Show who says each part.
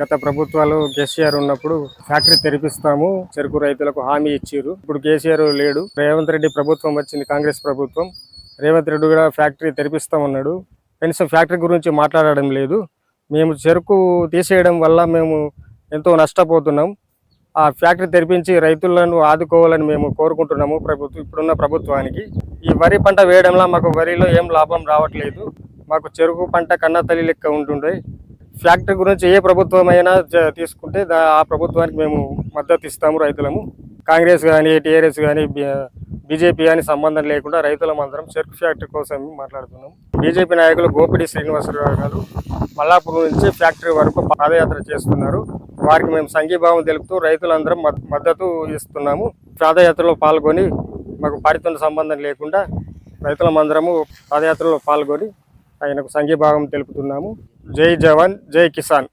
Speaker 1: గత ప్రభుత్వాలు కేసీఆర్ ఉన్నప్పుడు ఫ్యాక్టరీ తెరిపిస్తాము చెరుకు రైతులకు హామీ ఇచ్చారు ఇప్పుడు కేసీఆర్ లేడు. రేవంత్ రెడ్డి ప్రభుత్వం వచ్చింది కాంగ్రెస్ ప్రభుత్వం. రేవంత్ రెడ్డి కూడా ఫ్యాక్టరీ తెరిపిస్తామన్నాడు. కనీసం ఫ్యాక్టరీ గురించి మాట్లాడడం లేదు. మేము చెరుకు తీసేయడం వల్ల మేము ఎంతో నష్టపోతున్నాం. ఆ ఫ్యాక్టరీ తెరిపించి రైతులను ఆదుకోవాలని మేము కోరుకుంటున్నాము ప్రభుత్వం ఇప్పుడున్న ప్రభుత్వానికి. ఈ వరి పంట వేయడంలో మాకు వరిలో ఏం లాభం రావట్లేదు. మాకు చెరుకు పంట కన్నా తల్లి లెక్క ఉంటుండే. ఫ్యాక్టరీ గురించి ఏ ప్రభుత్వం అయినా తీసుకుంటే దా- ఆ ప్రభుత్వానికి మేము మద్దతు ఇస్తాము రైతులము. కాంగ్రెస్ కానీ టీఆర్ఎస్ కానీ బీజేపీ కానీ సంబంధం లేకుండా రైతులం అందరం చెరుకు ఫ్యాక్టరీ కోసం మాట్లాడుతున్నాం. బీజేపీ నాయకులు గోపిడి శ్రీనివాసరావు గారు మల్లాపూర్ నుంచి ఫ్యాక్టరీ వరకు పాదయాత్ర చేస్తున్నారు. వారికి మేము సంఘీభావం తెలుపుతూ రైతులందరం మద్దతు ఇస్తున్నాము. పాదయాత్రలో పాల్గొని మాకు పాడితో సంబంధం లేకుండా రైతులమందరము పాదయాత్రలో పాల్గొని ఆయనకు సంఘీభావం తెలుపుతున్నాము. జై జవాన్ జై కిసాన్.